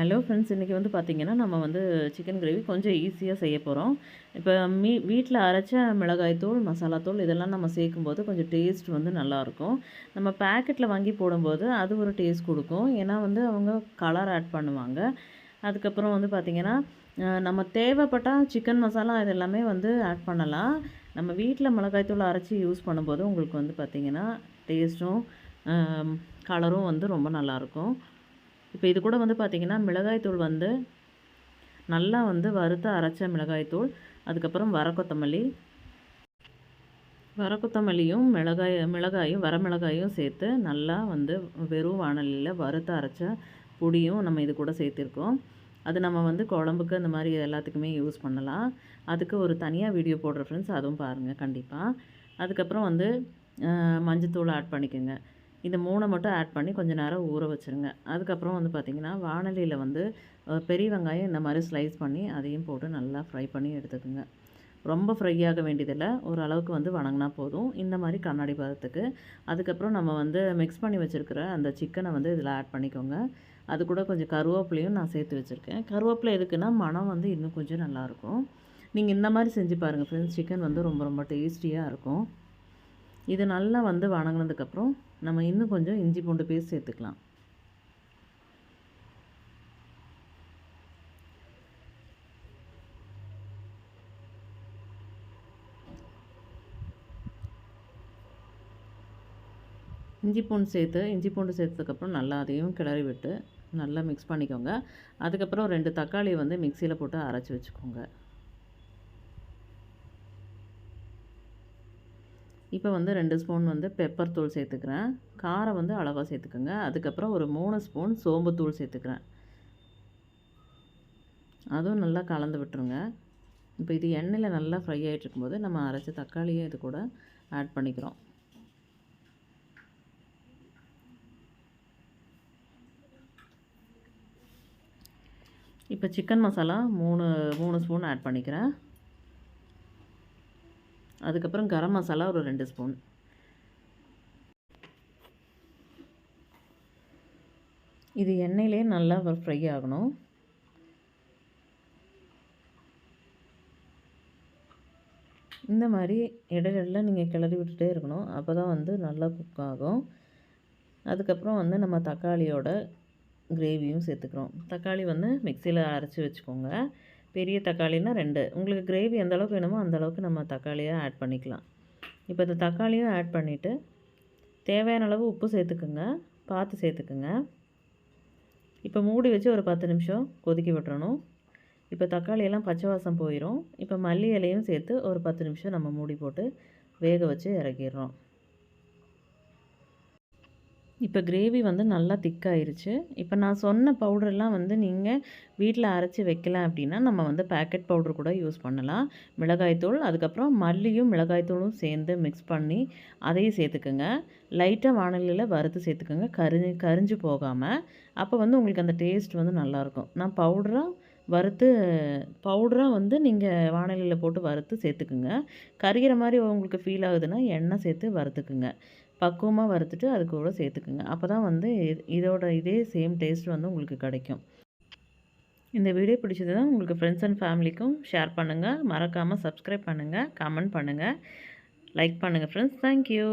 Hello friends இன்றைக்கி வந்து பார்த்திங்கன்னா நம்ம வந்து சிக்கன் கிரேவி கொஞ்சம் ஈஸியாக செய்ய போகிறோம் இப்போ மீ வீட்டில் அரைச்ச மிளகாய்த்தூள் மசாலாத்தூள் இதெல்லாம் நம்ம சேர்க்கும்போது கொஞ்சம் டேஸ்ட் வந்து நல்லாயிருக்கும் நம்ம பேக்கெட்டில் வாங்கி போடும்போது அது ஒரு டேஸ்ட் கொடுக்கும். ஏன்னா வந்து அவங்க கலர் ஆட் பண்ணுவாங்க. அதுக்கப்புறம் வந்து பார்த்திங்கன்னா நம்ம தேவைப்பட்டால் சிக்கன் மசாலா இது எல்லாமே வந்து ஆட் பண்ணலாம். நம்ம வீட்டில் மிளகாய்த்தூள் அரைச்சி யூஸ் பண்ணும்போது உங்களுக்கு வந்து பார்த்திங்கன்னா டேஸ்ட்டும் கலரும் வந்து ரொம்ப நல்லாயிருக்கும் இப்போ இது கூட வந்து பார்த்திங்கன்னா மிளகாய்த்தூள் வந்து நல்லா வந்து வறுத்த அரைச்ச மிளகாய்த்தூள் அதுக்கப்புறம் வர கொத்தமல்லி. வர கொத்தமல்லியும் மிளகாய் மிளகாயும் வரமிளகாயும் சேர்த்து நல்லா வந்து வெறும் வானலியில் வறுத்த அரைச்ச பொடியும் நம்ம இது கூட சேர்த்துருக்கோம். அது நம்ம வந்து குழம்புக்கு அந்த மாதிரி எல்லாத்துக்குமே யூஸ் பண்ணலாம். அதுக்கு ஒரு தனியாக வீடியோ போடுற ஃப்ரெண்ட்ஸ் அதுவும் பாருங்கள் கண்டிப்பாக அதுக்கப்புறம் வந்து மஞ்சத்தூள் ஆட் பண்ணிக்கோங்க. இந்த மூணை மட்டும் ஆட் பண்ணி கொஞ்சம் நேரம் ஊற வச்சுருங்க. அதுக்கப்புறம் வந்து பார்த்திங்கன்னா வானலியில் வந்து பெரிய வெங்காயம் இந்த மாதிரி ஸ்லைஸ் பண்ணி அதையும் போட்டு நல்லா ஃப்ரை பண்ணி எடுத்துக்கோங்க. ரொம்ப ஃப்ரை ஆக வேண்டியதில்லை. ஓரளவுக்கு வந்து வணங்கினா போதும். இந்த மாதிரி கண்ணாடி பதத்துக்கு. அதுக்கப்புறம் நம்ம வந்து மிக்ஸ் பண்ணி வச்சுருக்கிற அந்த சிக்கனை வந்து இதில் ஆட் பண்ணிக்கோங்க. அது கூட கொஞ்சம் கருவேப்பிலையும் நான் சேர்த்து வச்சுருக்கேன். கருவேப்பிலை எதுக்குன்னா மனம் வந்து இன்னும் கொஞ்சம் நல்லாயிருக்கும் நீங்கள் இந்த மாதிரி செஞ்சு பாருங்கள் ஃப்ரெண்ட்ஸ் சிக்கன் வந்து ரொம்ப ரொம்ப டேஸ்டியாக இருக்கும். இது நல்லா வந்து வணங்கினதுக்கப்புறம் நம்ம இன்னும் கொஞ்சம் இஞ்சி பூண்டு பேஸ்ட் சேர்த்துக்கலாம். இஞ்சி பூண்டு சேர்த்து இஞ்சி பூண்டு சேர்த்ததுக்கப்புறம் நல்லா அதையும் கிளறி விட்டு நல்லா மிக்ஸ் பண்ணிக்கோங்க. அதுக்கப்புறம் ரெண்டு தக்காளியை வந்து மிக்சியில் போட்டு அரைச்சி வச்சுக்கோங்க. இப்போ வந்து ரெண்டு ஸ்பூன் வந்து பெப்பர் தூள் சேர்த்துக்கிறேன். காரம் வந்து அளவாக சேர்த்துக்கோங்க. அதுக்கப்புறம் ஒரு மூணு ஸ்பூன் சோம்பு தூள் சேர்த்துக்கிறேன். அதுவும் நல்லா கலந்து விட்டுருங்க. இப்போ இது எண்ணெயில் நல்லா ஃப்ரை ஆகிட்டு இருக்கும்போது நம்ம அரைச்ச தக்காளியை இது கூட ஆட் பண்ணிக்கிறோம். இப்போ சிக்கன் மசாலா மூணு மூணு ஸ்பூன் ஆட் பண்ணிக்கிறேன். அதுக்கப்புறம் கரம் மசாலா ஒரு ரெண்டு ஸ்பூன். இது எண்ணெயிலே நல்லா ஃப்ரை ஆகணும். இந்த மாதிரி இடையில நீங்கள் கிளறி விட்டுட்டே இருக்கணும். அப்போ தான் வந்து நல்லா குக் ஆகும். அதுக்கப்புறம் வந்து நம்ம தக்காளியோட கிரேவியும் சேர்த்துக்கிறோம். தக்காளி வந்து மிக்சியில் அரைச்சி வச்சுக்கோங்க. பெரிய தக்காளினா ரெண்டு. உங்களுக்கு கிரேவி எந்த அளவுக்கு வேணுமோ அந்தளவுக்கு நம்ம தக்காளியை ஆட் பண்ணிக்கலாம். இப்போ இந்த தக்காளியும் ஆட் பண்ணிவிட்டு தேவையான அளவு உப்பு சேர்த்துக்குங்க. பார்த்து சேர்த்துக்குங்க. இப்போ மூடி வச்சு ஒரு பத்து நிமிஷம் கொதிக்க விட்டுறணும். இப்போ தக்காளியெல்லாம் பச்சை வாசம் போயிடும் இப்போ மல்லி இலையும் சேர்த்து ஒரு பத்து நிமிஷம் நம்ம மூடி போட்டு வேக வச்சு இறக்கிடுறோம். இப்போ கிரேவி வந்து நல்லா திக்காயிருச்சு இப்போ நான் சொன்ன பவுடரெல்லாம் வந்து நீங்கள் வீட்டில் அரைச்சி வைக்கல அப்படின்னா நம்ம வந்து பேக்கெட் பவுடர் கூட யூஸ் பண்ணலாம். மிளகாய்த்தூள் அதுக்கப்புறம் மல்லியும் மிளகாய்த்தூளும் சேர்ந்து மிக்ஸ் பண்ணி அதையும் சேர்த்துக்குங்க. லைட்டாக வானிலையில் வறுத்து சேர்த்துக்கோங்க. கரிஞ்சு கரிஞ்சு போகாமல் அப்போ வந்து உங்களுக்கு அந்த டேஸ்ட் வந்து நல்லாயிருக்கும். நான் பவுடராக வறுத்து பவுடராக வந்து நீங்கள் வானிலையில் போட்டு வறுத்து சேர்த்துக்குங்க. கரிகிற மாதிரி உங்களுக்கு ஃபீல் ஆகுதுன்னா எண்ணெய் சேர்த்து வறுத்துக்குங்க. பக்குவமாக வறுத்துட்டு அது கூட சேர்த்துக்குங்க. அப்போ தான் வந்து இதோட இதே சேம் டேஸ்ட் வந்து உங்களுக்கு கிடைக்கும். இந்த வீடியோ பிடிச்சதுன்னா உங்களுக்கு ஃப்ரெண்ட்ஸ் அண்ட் ஃபேமிலிக்கும் ஷேர் பண்ணுங்கள் மறக்காமல் சப்ஸ்கிரைப் பண்ணுங்கள் கமெண்ட் பண்ணுங்கள் லைக் பண்ணுங்கள் ஃப்ரெண்ட்ஸ் தேங்க்யூ